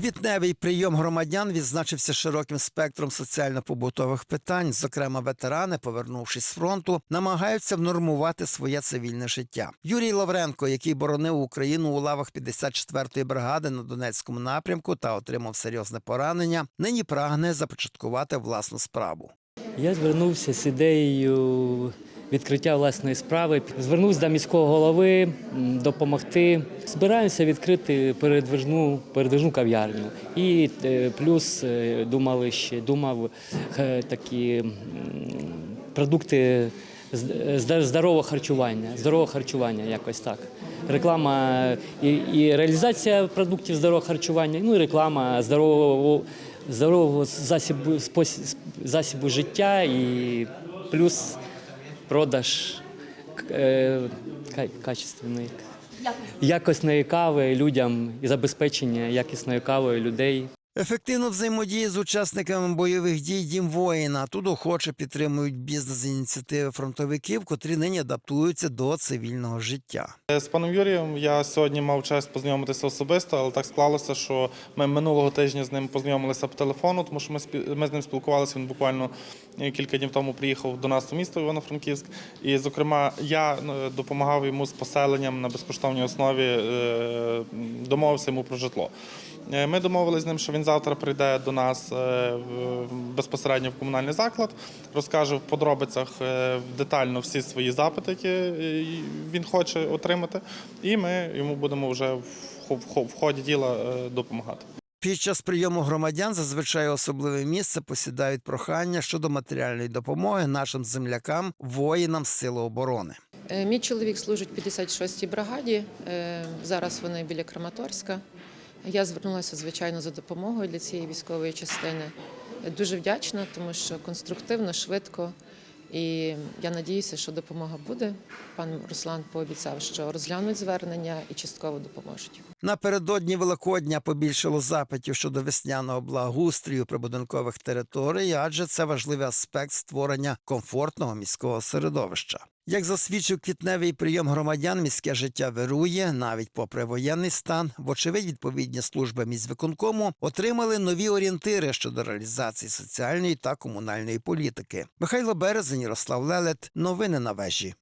Квітневий прийом громадян відзначився широким спектром соціально-побутових питань. Зокрема, ветерани, повернувшись з фронту, намагаються внормувати своє цивільне життя. Юрій Лавренко, який боронив Україну у лавах 54-ї бригади на Донецькому напрямку та отримав серйозне поранення, нині прагне започаткувати власну справу. Я звернувся з ідеєю відкриття власної справи. Звернувся до міського голови допомогти. Збираємося відкрити передвижну, передвижну кав'ярню. І е, плюс е, думали ще думав е, такі продукти здорового харчування. Здорового харчування, якось так. Реклама і, і реалізація продуктів здорового харчування, ну і реклама здорового здорового засібу засібу життя і плюс продаж е, ка- качественної якісної кави людям і забезпечення якісної кави людей. Ефективно взаємодіє з учасниками бойових дій дім воїна. Тут охоче підтримують бізнес-ініціативи фронтовиків, котрі нині адаптуються до цивільного життя. З паном Юрієм я сьогодні мав честь познайомитися особисто, але так склалося, що ми минулого тижня з ним познайомилися по телефону, тому що ми з ним спілкувалися. Він буквально е, кілька днів тому приїхав до нас у місто Івано-Франківськ. І, зокрема, я е, допомагав йому з поселенням на безкоштовній основі, е, домовився йому про житло. Ми домовилися з ним, що він завтра прийде до нас е, безпосередньо в комунальний заклад, розкаже в подробицях е, детально всі свої запити, які е, він хоче отримати, і ми йому будемо вже в хо- в хо- в ході діла допомагати. Під час прийому громадян зазвичай особливе місце посідають прохання щодо матеріальної допомоги нашим землякам, воїнам Сил оборони. Мій чоловік служить в 56-й бригаді. Зараз вони біля Краматорська. Я звернулася, звичайно, за допомогою для цієї військової частини. Дуже вдячна, тому що конструктивно, швидко. І я надіюся, що допомога буде. Пан Руслан пообіцяв, що розглянуть звернення і частково допоможуть. Напередодні Великодня побільшало запитів щодо весняного благоустрію прибудинкових територій, адже це важливий аспект створення комфортного міського середовища. Як засвідчив квітневий прийом громадян, міське життя вирує навіть попри воєнний стан. Вочевидь, відповідні служби міськвиконкому отримали нові орієнтири щодо реалізації соціальної та комунальної політики. Михайло Березень, Ярослав Лелет. Новини на вежі.